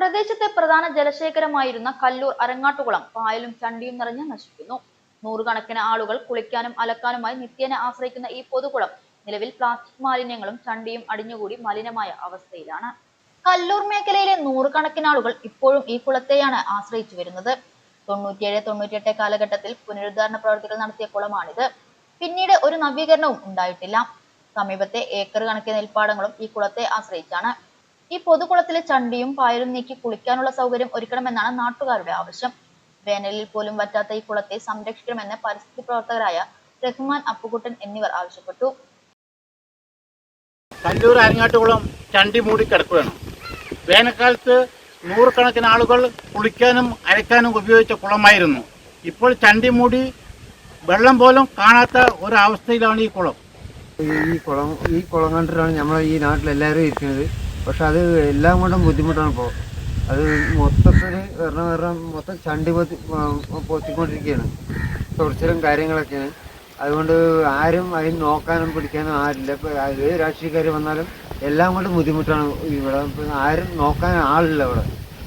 പ്രദേശത്തെ പ്രധാന ജലശേഖരമായിരുന്ന കല്ലൂർ അരങ്ങാട്ടുകുളം പായലും ചണ്ടിയും നിറഞ്ഞ് നശിക്കുന്നു. നൂറുകണക്കിന് ആളുകൾ കുളിക്കാനും അലക്കാനുമായി നിത്യേന ആശ്രയിക്കുന്ന ഈ പൊതുകുളം നിലവിൽ പ്ലാസ്റ്റിക് മാലിന്യങ്ങളും ചണ്ടിയും അടിഞ്ഞുകൂടി മലിനമായ അവസ്ഥയിലാണ്. കല്ലൂർ മേഖലയിലെ നൂറുകണക്കിന് ആളുകൾ ഇപ്പോഴും ഈ കുളത്തെയാണ് ആശ്രയിച്ചു വരുന്നത്. തൊണ്ണൂറ്റിയേഴ് തൊണ്ണൂറ്റിയെട്ട് കാലഘട്ടത്തിൽ പുനരുദ്ധാരണ പ്രവർത്തികൾ നടത്തിയ കുളമാണിത്. പിന്നീട് ഒരു നവീകരണവും ഉണ്ടായിട്ടില്ല. സമീപത്തെ ഏക്കർ കണക്കിന് നെൽപ്പാടങ്ങളും ഈ കുളത്തെ ആശ്രയിച്ചാണ്. ഈ പൊതുകുളത്തിലെ ചണ്ടിയും പായലും നീക്കി കുളിക്കാനുള്ള സൗകര്യം ഒരുക്കണമെന്നാണ് നാട്ടുകാരുടെ ആവശ്യം. വേനലിൽ പോലും വറ്റാത്ത ഈ കുളത്തെ സംരക്ഷിക്കണമെന്ന് പരിസ്ഥിതി പ്രവർത്തകരായ റഹ്മാൻ അപ്പുകുട്ടൻ എന്നിവർ ആവശ്യപ്പെട്ടു. കല്ലൂർ അരങ്ങാട്ടുകുളം ചണ്ടി മൂടി കിടക്കുകയാണ്. വേനൽക്കാലത്ത് നൂറുകണക്കിന് ആളുകൾ കുളിക്കാനും അരയ്ക്കാനും ഉപയോഗിച്ച കുളമായിരുന്നു. ഇപ്പോൾ ചണ്ടി മൂടി വെള്ളം പോലും കാണാത്ത ഒരവസ്ഥയിലാണ് ഈ കുളം. ഈ കുളം ഈ കുളം കണ്ടിട്ടാണ് നമ്മളെ ഈ നാട്ടിലെല്ലാവരും ഇരിക്കുന്നത്. പക്ഷെ അത് എല്ലാം കൊണ്ടും ബുദ്ധിമുട്ടാണ് ഇപ്പോൾ അത് മൊത്തത്തിൽ വരണം വരണം മൊത്തം ചണ്ടി പൊത്തി പൊത്തിക്കൊണ്ടിരിക്കുകയാണ് ചൊറിച്ചിലും കാര്യങ്ങളൊക്കെയാണ്. അതുകൊണ്ട് ആരും അതിന് നോക്കാനും പിടിക്കാനും ആരില്ല. ഇപ്പോൾ ഏത് രാഷ്ട്രീയക്കാർ വന്നാലും എല്ലാം കൊണ്ടും ബുദ്ധിമുട്ടാണ്. ഇവിടെ ആരും നോക്കാൻ ആളില്ല ഇവിടെ.